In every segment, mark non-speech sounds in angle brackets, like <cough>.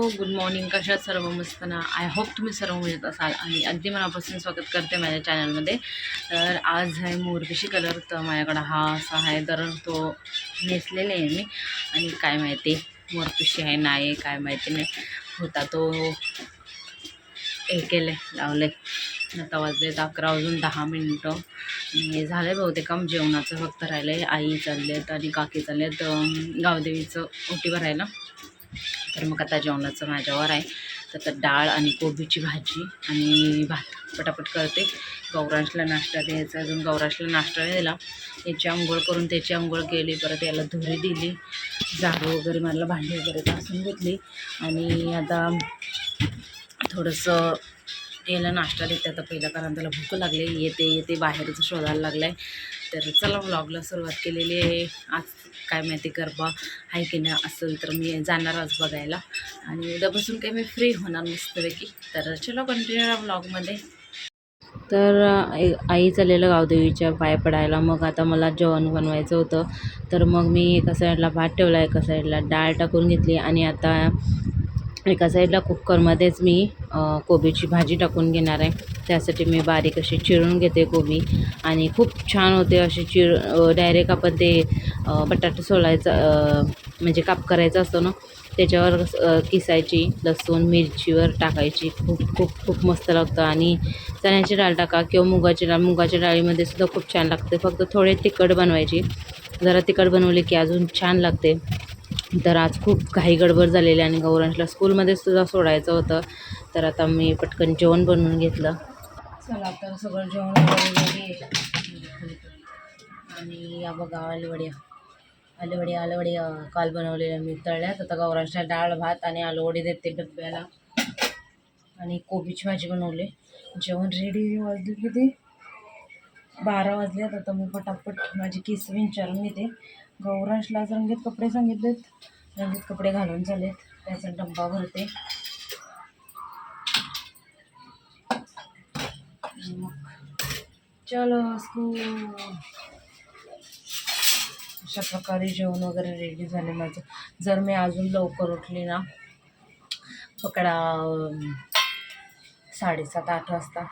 Good morning कशा सर्व मस्त ना? आय होप तुम्ही सर्व मजेत असाल आणि अगदी मनापासून स्वागत करते माझ्या चॅनलमध्ये तर आज आहे मोरपिशी कलर तर माझ्याकडं हा असा आहे तर तो नेसलेला आहे मी. आणि काय माहिती मोरपिशी आहे नाही काय माहिती नाही. होता तो हे केलं लावलं आहे आता वाजलेत अकरा वाजून दहा मिनटं. आणि झालं आहे बहुतेक काम जेवणाचं फक्त राहिलं आहे आई आहेत आणि काकी चालले आहेत गावदेवीचं ओटी भरायला. तर मग आता जेवणाचं माझ्यावर आहे. तर आता डाळ आणि कोबीची भाजी आणि भात. पटापट करते. गौरांशला नाश्ता द्यायचा अजून गौरांशला नाश्ता नाही दिला याची आंघोळ करून त्याची आंघोळ केली. परत याला धुरी दिली. झाडू वगैरे मारलं भांडी वगैरे घासून घेतली. आणि आता थोडंसं याला नाश्ता देते. आता पहिला कारण त्याला भूक लागली. येते येते. बाहेरचं शोधायला लागलं आहे तर चला व्लॉगला सुरुवात केलेली आहे. आज काय माहिती गरबा आहे की नाही असेल तर मी जाणार आज बघायला. आणि उद्यापासून काही मी फ्री होणार मस्तपैकी. तर चलो कंटिन्यू व्लॉगमध्ये तर आई आई चाललेलं गावदेवीच्या पाय पडायला. मग आता मला जेवण बनवायचं होतं. तर मग मी एका साईडला भात ठेवला एका साईडला डाळ टाकून घेतली. आणि आता एका साईडला कुकरमध्येच मी कोबीची भाजी टाकून घेणार आहे. त्यासाठी मी बारीक अशी चिरून घेते कोबी. आणि खूप छान होते अशी चिर डायरेक्ट आपण ते बटाटा सोलायचा म्हणजे काप करायचं असतो ना त्याच्यावर किसायची लसूण मिरचीवर टाकायची. खूप खूप खूप मस्त लागतं. आणि चण्याची डाळ टाका किंवा मुगाची डाळ. मुगाच्या डाळीमध्ये सुद्धा खूप छान लागते. फक्त थोडे तिखट बनवायची. जरा तिखट बनवली की अजून छान लागते. तर आज खूप काही गडबड झालेली आणि गौरांशला स्कूलमध्ये सुद्धा सोडायचं होतं. तर आता मी पटकन जेवण बनवून घेतलं. चला तर सगळं जेवण आणि या बघा आलवड्या. आलवड्या आलवड्या काल बनवलेल्या मी तळल्यात. आता गौरांशला डाळ भात आणि आलवडी देते डब्याला. आणि कोबीची भाजी बनवली. जेवण रेडी वाजली किती? बारा वाजल्यात. आता मी पटापट माझी केस विचारून घेते. गौरांशला आज रंगीत कपडे सांगितलेत. रंगीत कपडे घालून झालेत त्याचा डब्बा भरते. आणि चलो अशा प्रकारे जेवण वगैरे रेडी झाले माझं. जर मी अजून लवकर उठली ना पकडा साडेसात आठ वाजता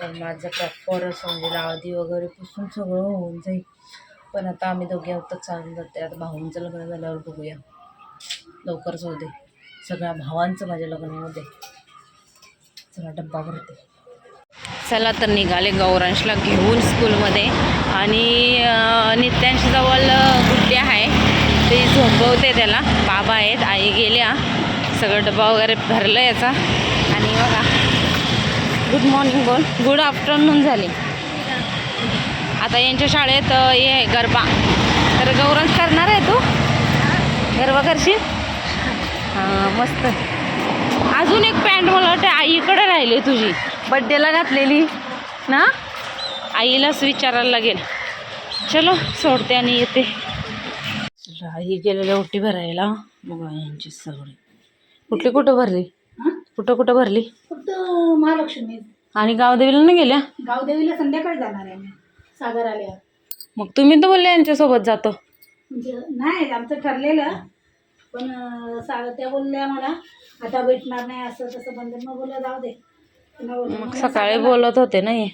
तर माझं प्रॉपर म्हणजे आधी वगैरे पुसून सगळं होऊन जाईल. पण आता आम्ही दोघे आहोत तर चालून जाते. आता भाऊंचं लग्न झाल्यावर बघूया. लवकरच होऊ दे. सगळ्या भावांचं माझ्या लग्नामध्ये. चला डब्बा भरते. चला तर निघाले गौरांशला घेऊन स्कूलमध्ये. आणि नित्यांशजवळ गुड्डी आहे. ते झोपवते त्याला. बाबा आहेत आई गेल्या. सगळं डब्बा वगैरे भरलं याचा. आणि बघा गुड मॉर्निंग बोल. गुड आफ्टरनून झाली. आता यांच्या शाळेत हे आहे गरबा. तर गौरव करणार आहे तू? गरबा करशील? हां मस्त. अजून एक पॅन्ट मला वाटतं आईकडे राहिली तुझी. बड्डेला घातलेली ना? आईलाच विचारायला लागेल. चलो सोडते आणि येते. आई गेलेल्या ओटी भरायला. मग यांची सगळी. कुठली कुठं भरली? कुठं कुठं भरली? फक्त महालक्ष्मी आणि गावदेवीला नाही गेल्या? गावदेवीला संध्याकाळी जाणार आहे सागर आल्यावर मग तुम्ही तर बोलले यांच्यासोबत जातो. म्हणजे नाही आमचं ठरलेलं. पण अं, सागर त्या बोलल्या मला आता भेटणार नाही असं तसं बंधन मग बोललं जाऊ दे. पुन्हा बोलले, मग सकाळी बोलत होते ना हे.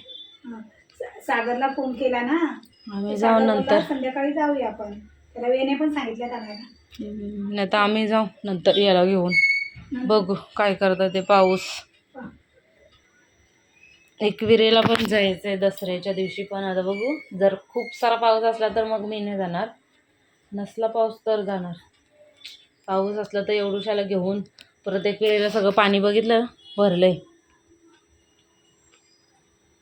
हं. सा- सागरला फोन केला ना. आम्ही सागर जाऊ बोलला, नंतर. संध्याकाळी जाऊया आपण. त्याला वेने पण सांगितलं आणायला नाही तर आम्ही जाऊ नंतर याला घेऊन. बघू काय करतं ते पाऊस. एकविरेला पण जायचं आहे दसऱ्याच्या दिवशी पण. आता बघू जर खूप सारा पाऊस असला तर मग मी नाही जाणार. नसला पाऊस तर जाणार. पाऊस असला तर एवढूशाला घेऊन परत एकविरेला सगळं पाणी बघितलं भरलंय.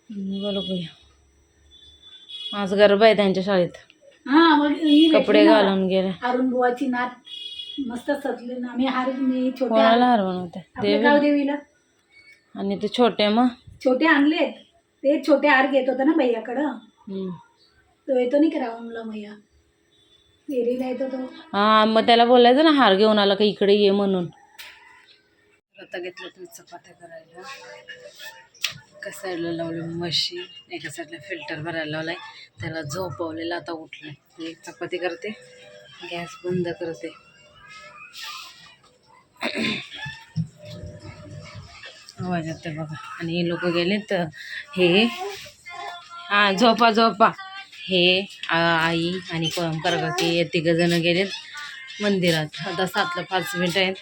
बोलो बघूया आज गरबा आहे त्यांच्या शाळेत. कपडे. घालून गेले. अरुण बुवाची नात मस्त सजली ना. मी हार मी कोणाला हार- हार बनवते? आपल्या देवी आणि ते छोटे मग? छोटे आणलेत ते छोटे हार घेत होता ना भैयाकडं. हम्म. तो येतो नाही का रावणला मैया फेरीला येतो तो. हा मग त्याला बोलायचं ना हार घेऊन आला का इकडे ये म्हणून. आता घेतलं तुम्ही चपात्या करायला. एका साईडला लावली मशीन एका साईडला फिल्टर भरायला लावलाय. त्याला झोपवलेला आता उठलाय. एक चपाती करते गॅस बंद करते. आवाज येते बघा. आणि हे लोक गेलेत हे हा झोपा झोपा. हे आई आणि कर काकी हे तिघं जण गेलेत मंदिरात. आता सातला पाच मिनिट आहेत.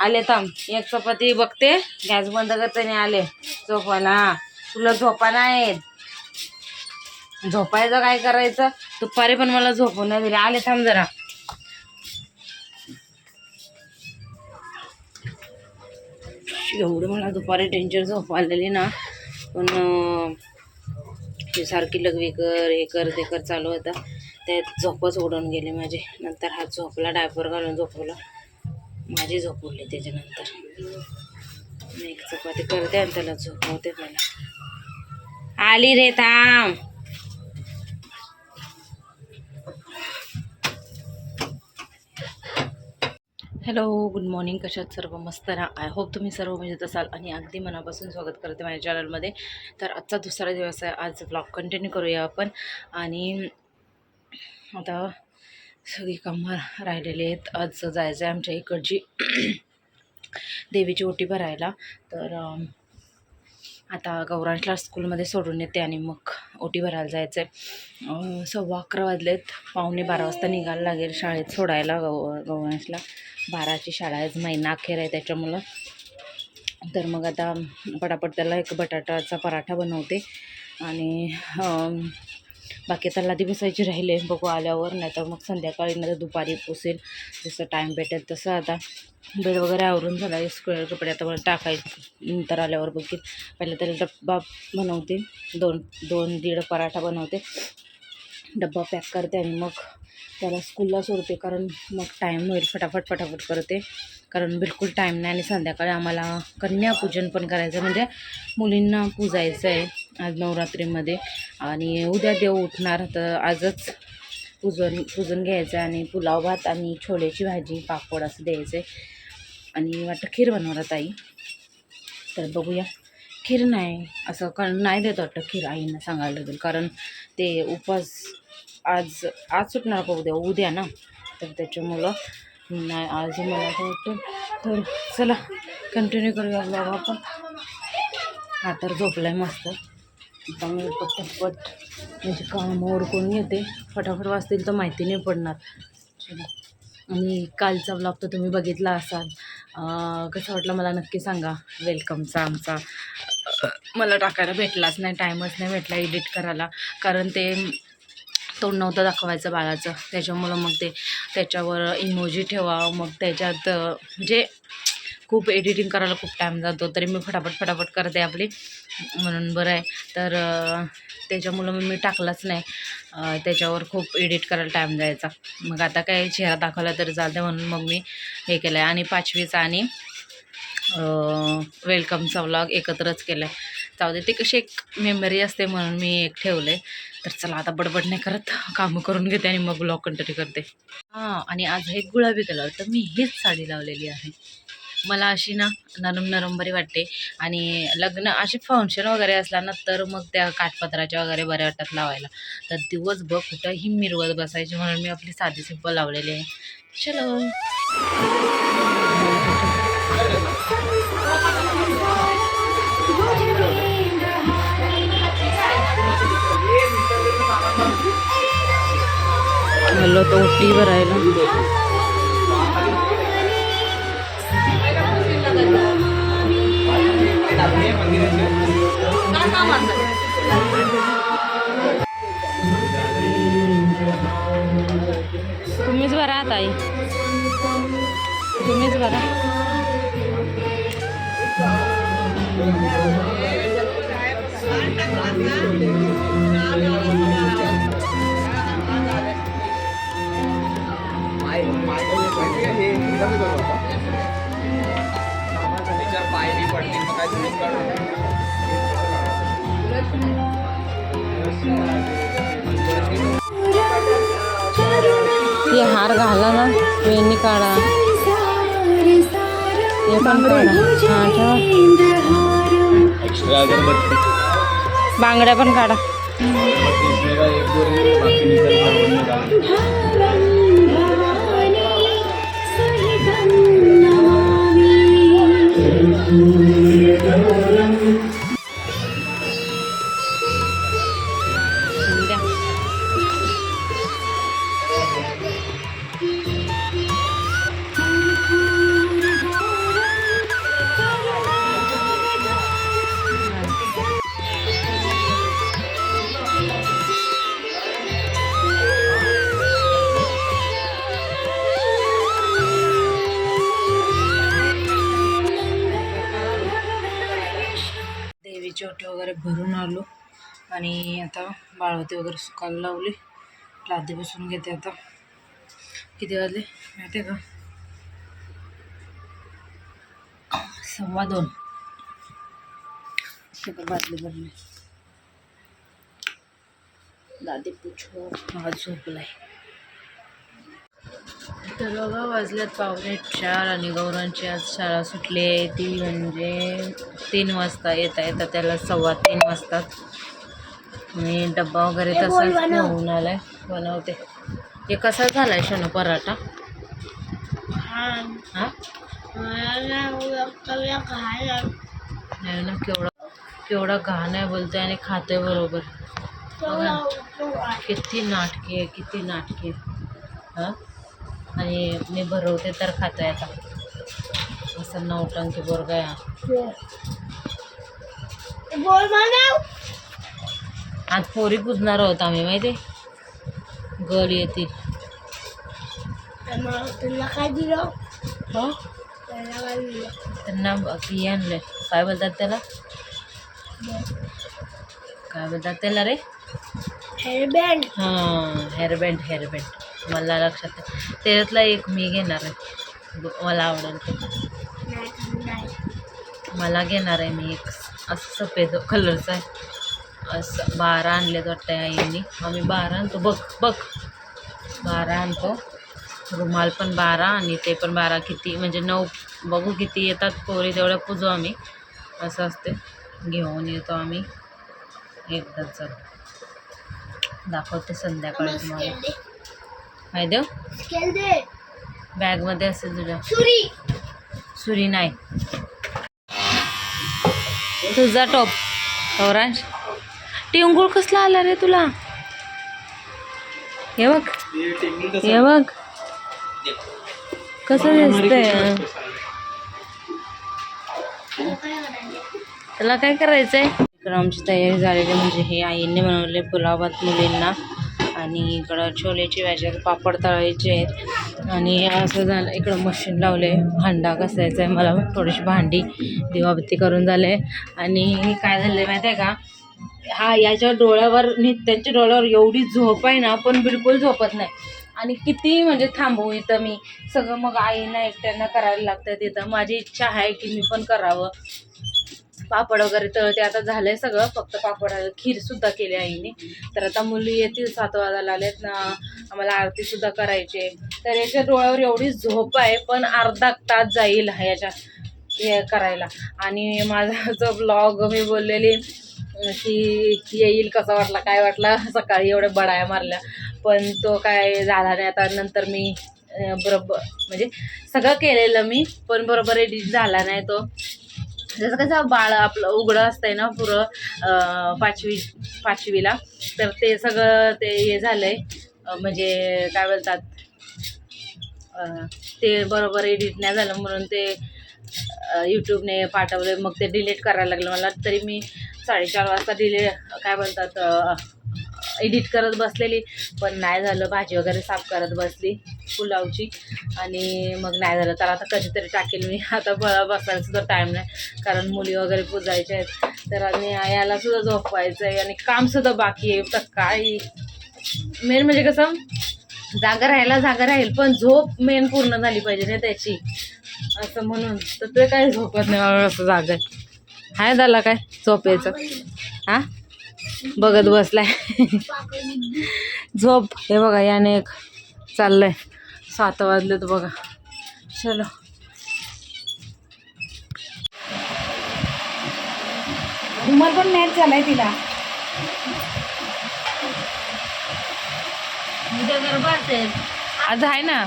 आले थांब. एक चपाती बघते. गॅस बंद करते आले. झोपायला. तुला झोपा नाहीत. झोपायचं काय करायचं? दुपारी पण मला झोपून नाही दिली. आले थांब जरा. एवढं मला दुपारी टेन्शन झोप आलेली ना. पण हे सारखी लघवी कर हे कर ते कर चालू होतं. त्यात झोपच उडून गेली माझी. नंतर हात झोपला डायपर घालून झोपवला माझी झोप उडली त्याच्यानंतर. मी एक चपाती करते आणि त्याला झोपवते मला. आली रे थांब. हॅलो गुड मॉर्निंग कशात सर्व मस्त राहा? आय होप तुम्ही सर्व मजेत असाल आणि अगदी मनापासून स्वागत करते माझ्या चॅनलमध्ये तर आजचा दुसरा दिवस आहे. आज ब्लॉग कंटिन्यू करूया आपण. आणि आता सगळी कामं राहिलेली आहेत. आज जायचं आहे आमच्या इकडची <coughs> देवीची ओटी भरायला. तर आता गौरांशला स्कूलमध्ये सोडून येते आणि मग ओटी भरायला जायचं आहे सव्वा अकरा वाजलेत. पावणे बारा वाजता निघायला लागेल शाळेत सोडायला गौ गौरांशला. बाराची शाळा आहे महिना अखेर आहे त्याच्यामुळं. तर मग आता पटापट त्याला एक बटाटाचा पराठा बनवते. आणि बाकी आता लादी बसायची राहिले बघू आल्यावर नाही तर मग संध्याकाळी नाही तर दुपारी पुसेल. जसं टाईम भेटेल तसं आता बेड वगैरे आवरून झाला स्क्वेअर कपडे आता मला टाकायचे नंतर आल्यावर बघील पहिले तरी डब्बा बनवते दोन दोन दीड पराठा बनवते. डब्बा पॅक करते आणि मग त्याला स्कूलला सोडते कारण मग टाईम होईल फटाफट फटाफट करते. कारण बिलकुल टाईम नाही आणि संध्याकाळी आम्हाला कन्यापूजन पण करायचं आहे. म्हणजे मुलींना पूजायचं आहे आज नवरात्रीमध्ये. आणि उद्या देव उठणार तर आजच पूजन पूजन घ्यायचं आहे आणि पुलाव भात आणि छोल्याची भाजी पापड असं द्यायचं. आहे आणि वाटतं खीर बनवणार ताई. तर बघूया. खीर नाही असं कारण नाही देत वाटतं खीर आईंना सांगायला लागेल. कारण ते उपवास आज आज सुटणार का उद्या? उद्या ना? तर त्याच्यामुळं नाही आज मला असं वाटतं तर चला कंटिन्यू करूया ब्लॉग आपण. हा तर झोपलाय आहे मस्त त्यामुळे पटपट म्हणजे काम ओरकून येते फटाफट वाचतील तर माहिती नाही पडणार. चला. आणि कालचा ब्लॉग तर तुम्ही बघितला असाल. कसं वाटलं मला नक्की सांगा. वेलकमचा आमचा. मला टाकायला भेटलाच नाही टाईमच नाही भेटला एडिट करायला. कारण ते तोंड नव्हतं दाखवायचं बाळाचं. त्याच्यामुळं मग ते त्याच्यावर इमोजी ठेवा मग त्याच्यात म्हणजे खूप एडिटिंग करायला खूप टाईम जातो. तरी मी फटाफट फटाफट करते आपली. म्हणून बरं आहे. तर त्याच्यामुळं मग मी टाकलाच नाही. त्याच्यावर खूप एडिट करायला टाईम जायचा. मग आता काय चेहरा दाखवला तरी चालते म्हणून मग मी हे केलं आहे आणि पाचवीचा आणि वेलकमचा व्लॉग एकत्रच केला आहे जाऊ दे ते कशी एक मेमरी असते म्हणून मी एक ठेवलं आहे तर चला आता बडबड नाही करत. कामं करून घेते आणि मग ब्लॉग कंटिन्यू करते. हां आणि आज हे गुलाबी कलर तर मी हीच साडी लावलेली आहे. मला अशी ना नरम नरम बरी वाटते. आणि लग्न असे फंक्शन वगैरे असला ना तर मग त्या काठपत्राच्या वगैरे बऱ्या वाटतात लावायला. तर दिवसभर कुठंही मिरवत बसायची म्हणून मी आपली साधी सिंपल लावलेली आहे. चलो. हॅलो तो टी भरायला तुम्हीच भरा ताई तुम्हीच भरा पायरी पडली मग काय तुम्हीच काढून ते हार घाला ना वेणी काढा. ते पण काढा. हा ठेवा. एक्स्ट्रा अगरबत्ती बांगड्या पण काढा. एक आता बाळवती वगैरे सुकायला लावली. लादी बसून घेते आता. किती वाजले? माहिती आहे का? सव्वा दोन. बादली भरली दादी पुछो. हा झोपलाय. तर बघा वाजल्यात पावणे चार आणि गौरांची आज शाळा सुटली आहे. ती म्हणजे तीन वाजता येता येता त्याला सव्वा तीन वाजतात. आणि डब्बा वगैरे तसाच घेऊन आलाय. बनवते. हे कसा झालाय शनो पराठा? नाही ना केवढा केवढा घाण आहे बोलते आणि खाते बरोबर. किती नाटकी आहे किती नाटकी आहे. हा? आणि मी भरवते तर खातोय आता. असं नौटंकी बोरगा आहे. आज पोरी पुजणार आहोत आम्ही माहिती गल येतील. काय दिलं? हो? त्यांना हे आणलंय. काय बोलतात त्याला? काय बोलतात त्याला रे? हेअरबँड हां हेअरबँड हेअरबँड मला लक्षात. त्याच्यातला एक मी घेणार आहे. मला आवडेल ते. मला घेणार आहे मी एक. असं सफेद कलरचं आहे. असं बारा आणलेत वाटतं आईने. आम्ही बारा आणतो. बघ बघ. बारा आणतो. रुमाल पण बारा आणि ते पण बारा. किती म्हणजे नऊ बघू किती येतात. पोरी तेवढ्या पुजू आम्ही. असं असते. घेऊन येतो आम्ही. एकदा चल. दाखवते संध्याकाळी तुम्हाला. काय देऊ? स्केल दे. बॅगमध्ये असेल तुझ्या. सुरी. सुरी नाही. तुझा टॉप. औरांश टिंगूळ कसला आला रे तुला? हे बघ. हे बघ. कसं दिसतंय? त्याला काय करायचंय? इकडं आमची तयारी झालेली म्हणजे हे आईने बनवले पुलावात मुलींना. आणि इकडं छोलेची भाजी पापड तळायचे आहेत. आणि असं झालं इकडं मशीन लावले. भांडा कसायचा आहे मला थोडीशी भांडी दिवाबत्ती करून झाले. आणि काय झालं माहिती आहे का? हा याच्या डोळ्यावर नित्यांच्या डोळ्यावर एवढी झोप आहे ना पण बिलकुल झोपत नाही. आणि किती म्हणजे थांबवू इथं मी. सगळं मग आईना एकट्यांना करायला लागतं तिथं. माझी इच्छा आहे की मी पण करावं. पापड वगैरे तळते. आता झालंय सगळं. फक्त पापड खीर सुद्धा केली आईने. तर आता मुली येतील सात वाजायला आलेत ना. आम्हाला आरती सुद्धा करायची आहे. तर याच्या डोळ्यावर एवढी झोप आहे पण अर्धा तास जाईल ह्याच्या हे करायला. आणि माझा <laughs> जो ब्लॉग मी बोललेली की येईल कसा वाटला काय वाटला? <laughs> सकाळी एवढ्या बडाया मारल्या. पण तो काय झाला नाही. आता नंतर मी बरोबर म्हणजे सगळं केलेलं मी पण बरोबर एडिट झाला नाही तो. जसं कसं बाळ आपलं उघडं असतंय ना पुरं पाचवी पाचवीला तर ते सगळं ते हे झालंय. आहे म्हणजे काय बोलतात ते बरोबर एडिट नाही झालं म्हणून ते यूट्यूबने पाठवले मग ते डिलीट करायला लागलं. मला तरी मी साडेचार वाजता डिले काय बोलतात एडिट करत बसलेली. पण नाही झालं भाजी वगैरे साफ करत बसली पुलावची आणि मग नाही झालं. तर आता कधीतरी टाकेल मी. <laughs> आता ब बसायला सुद्धा टाईम नाही. कारण मुली वगैरे पुजायच्या आहेत. तर आणि याला सुद्धा झोपवायचं आहे आणि कामसुद्धा बाकी आहे. सकाळी मेन म्हणजे कसं? जागा राहायला जागा राहील. पण झोप मेन पूर्ण झाली पाहिजे ना त्याची. असं म्हणून. तर ते काय झोपत नाही असं जागा? आहे झाला काय? झोपेचं. हा बघत बसलाय. झोप. हे बघा याने एक चाललंय. सात वाजले तर बघा. चलो. रुमाल पण मॅच झालाय तिला. उद्या गरबा असेल आज आहे ना?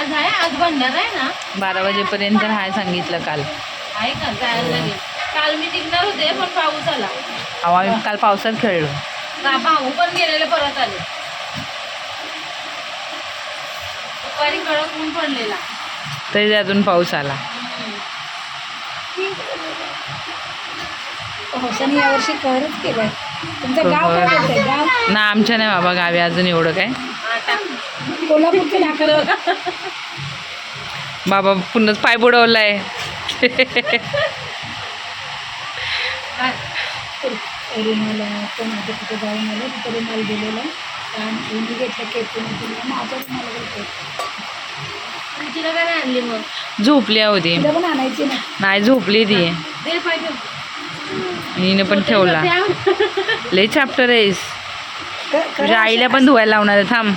आज आहे आज भंडार आहे ना? बारा वाजेपर्यंत हाय सांगितलं काल. आहे का? जायला लागेल. काल मी निघणार होते पण पाऊस आला. अहो आम्ही काल पावसात खेळलो. का भाऊ पण गेलेले परत आले. दुपारी कडक ऊन पडलेला. तरी अजून पाऊस आला. हौशाने यावर्षी केलंय. तुमचं गाव काय बोलतंय गाव? ना आमच्या नाही बाबा गावी अजून एवढं काय. बाबा पुन्हा पाय बुडवलाय. रुमाल पण आता तिथे जाऊन आलं तिथे रुमाल दिलेला. आणि मी घेतलं केक तिला माझ्या रुमाला केक तिला काय नाही आणली मग? झोपली होती तिला पण आणायची ना. नाही झोपली ती. हिने पण ठेवला. <laughs> लय चॅप्टर आहेस. तुझ्या आईला पण धुवायला लावणार आहे, थांब.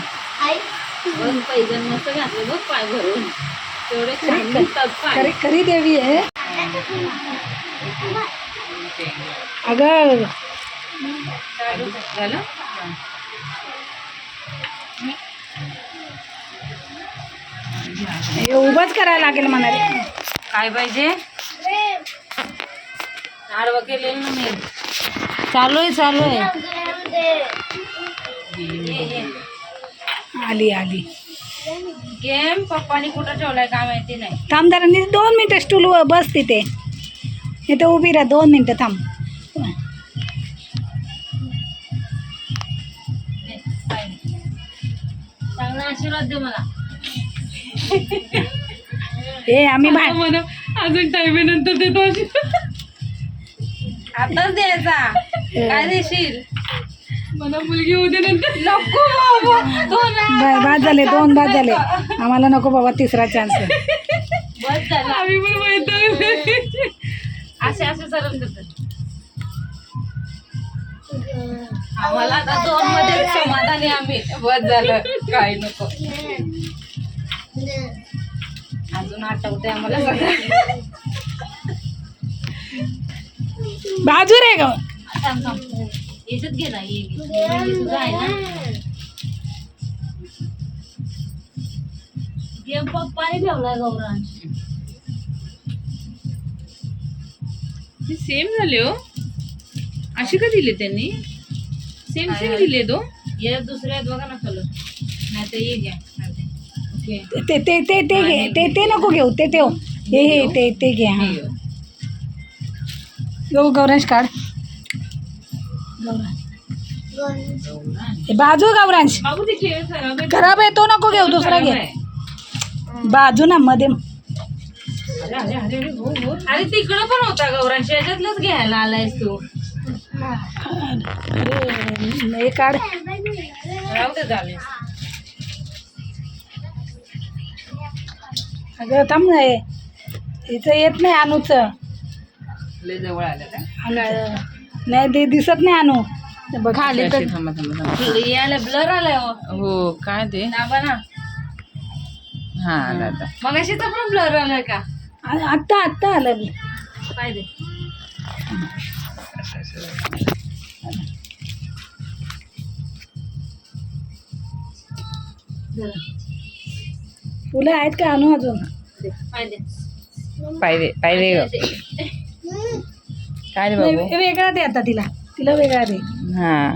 बघ पैजण मस्त घातलं बघ पाय भरून. तेवढे छान दिसतात पाय. खरी खरी देवी आहे. अगं. झालं? हे उभंच करायला लागेल म्हणाले. काय पाहिजे? आडवं केलेलं ना मी. चालू आहे चालू आहे. आली आली. गेम पप्पानी कुठं ठेवलाय काय माहिती नाही. थांबदारांनी दोन मिनटं स्टूलवर बस तिथे. इथे उभी राहा दोन मिनटं थांब. चांगला आशीर्वाद दे मला. हे आम्ही बाहेर म्हणा अजून टाइमीनंतर देतो आताच द्यायचा. काय देशील? मला मुलगी होते नंतर. नको बाबा. तो ना बाय बाद झाले दोन बाद झाले. आम्हाला नको बाबा तिसरा चान्स बस झाला. आम्ही पण असे असे सरण करतात. आम्हाला आता दोन मध्ये समाधानी आम्ही. बस झालं. काही नको. अजून आठवते आम्हाला सगळं. बाजू रे ग. थांब, थांब. याच्यात घे ना ये घे. हे तुझं आहे ना. गेम पप्पाने ठेवलाय गौरांश सेम झाले हो. असे का दिले त्यांनी? सेम सेम दिले तो हे. दुसरे आहेत बघा ना कलर नाही तर ये घ्या. ओके. ते ते ते ते घे. ते ते नको घेऊ. ते ठेव हे. हे ते ते घे हा. गौ गौरांश काढ. गौरांश. बाजू गौरांश. खराब आहे. तो नको घेऊ दुसरा घे. बाजू ना मध्ये. अरे अरे अरे अरे हो हो. अरे तिकडं पण होता गौरांश. याच्यातलंच घ्यायला आलायस तू. अरे काढ. राहू दे झाले. अगं थांब ना हिचं येत नाही अनुचं. लय जवळ आलं का? नाही ते दिसत नाही बघ खाली तर थांबा थांबा थांबा. यायला ब्लर आलाय हो. हो काय ते? दाबा ना हा आला आता मग अशी तर पण ब्लर आलाय का? आ- आत्ता आत्ता आलं. काय दे. जरा. फुलं आहेत का अनु अजून? दे. पाय दे. काय रे नाही, बाबू? वेगळा दे आता तिला. तिला वेगळा दे. हा.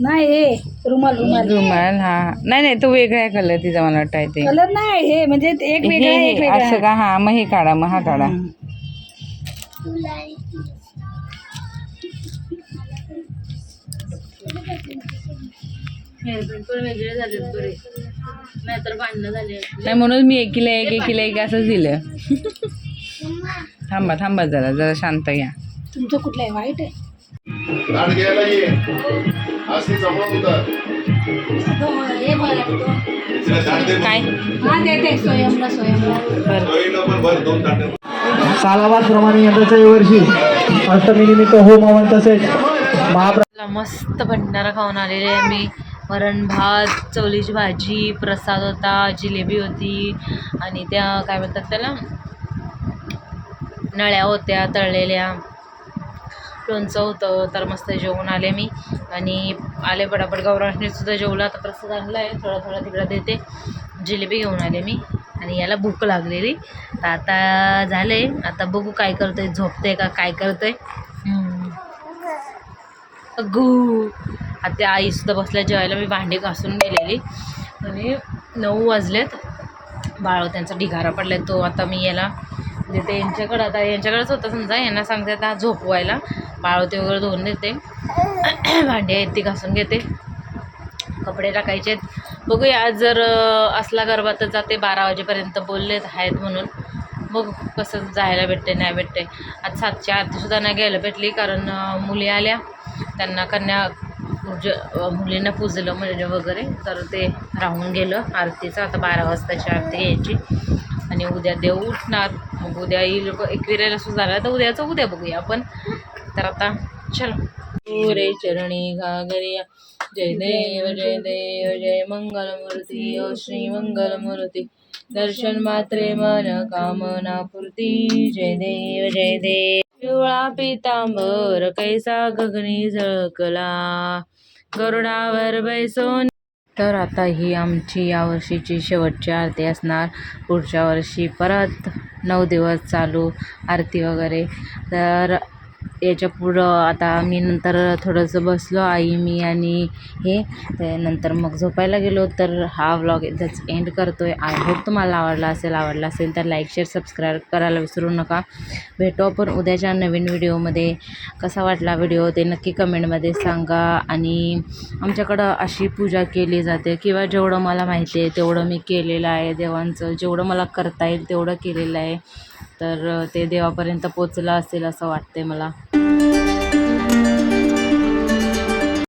नाही हे रुमाल रुमाल. रुमाल हा. नाही नाही तो वेगळा कलर तिचा मला वाटतं आहे ते. कलर नाही हे म्हणजे एक वेगळा हे- एक असं का? हा मग हे काढा मग हा काढा. नाही म्हणून मी एकीला एक एकीला एक असंच दिलं. <laughs> थांबा थांबा जरा जरा शांत घ्या तुमचं कुठलं आहे. वाईट आहे ये. हे काय? हा देते स्वयंला स्वयंला. सोयीनं पण भर दोन ताटं सालाबादप्रमाणे यंदाच्या वर्षी अष्टमीनिमित्त होम हवन तसेच महाप्र ला मस्त भंडारा खाऊन आलेले आहे मी. वरण भात चवलीची भाजी प्रसाद होता जिलेबी होती आणि त्या काय म्हणतात त्याला? नळ्या होत्या तळलेल्या. लोणचं होतं तर मस्त जेवून आले मी. आणि आले पटापट. गौराशनीसुद्धा जेवला. आता प्रसाद आणला आहे थोडा थोडा तिकडं देते. जिलेबी घेऊन आले मी. आणि याला भूक लागलेली. तर आता झाले आता बघू काय करतोय. झोपते का? काय करतोय? गू अगू. आता आईसुद्धा बसल्या जेवायला. मी भांडी घासून गेलेली. आणि नऊ वाजलेत. बाळ त्यांचा ढिगारा पडला तो आता मी याला म्हणजे देते यांच्याकडं आता यांच्याकडेच होतं समजा यांना सांगते आता झोपवायला. बाळवते वगैरे धुवून देते. <clears throat> भांडी आहेत ती घासून घेते. कपडे टाकायचे आहेत. बघूया आज जर असला गरबा तर जाते बारा वाजेपर्यंत बोललेत आहेत म्हणून. मग कसं जायला भेटते नाही भेटते आज सातच्या आरतीसुद्धा नाही घ्यायला भेटली कारण मुली आल्या. त्यांना कन्या पूज मुलींना पूजलं म्हणजे वगैरे. तर ते राहून गेलं. आरतीचं आता बारा वाजताची आरती घ्यायची. आणि उद्या देव उठणार. मग उद्या येईल. एकविरायला सुद्धा झाला. तर उद्याचं उद्या बघूया आपण. तर आता चलो. रे चरणी घागरिया जय देव जय देव जय मंगलमूर्ती. ओ श्री मंगलमूर्ती. दर्शन मात्रे मन कामना पूर्ती. जय देव जय देव. पिवळा पितांबर कैसा गगनी झळकला. गरुडावर बैसोन तर आता ही आमची यावर्षीची शेवटची आरती असणार. पुढच्या वर्षी परत नऊ दिवस चालू आरती वगैरे. तर याच्या पुढं आता मी नंतर थोडंसं बसलो आई मी आणि हे. त्यानंतर मग झोपायला गेलो. तर हा व्लॉग इथंच एंड करतो आहे आय होप तुम्हाला आवडला असेल आवडला असेल तर लाईक शेअर सबस्क्राईब करायला विसरू नका. भेटू आपण उद्याच्या नवीन व्हिडिओमध्ये कसा वाटला व्हिडिओ ते नक्की कमेंटमध्ये सांगा. आणि आमच्याकडं अशी पूजा केली जाते किंवा जेवढं मला माहिती आहे तेवढं मी केलेलं आहे. देवांचं जेवढं मला करता येईल तेवढं केलेलं आहे. तर ते देवापर्यंत पोचलं असेल असं वाटते मला.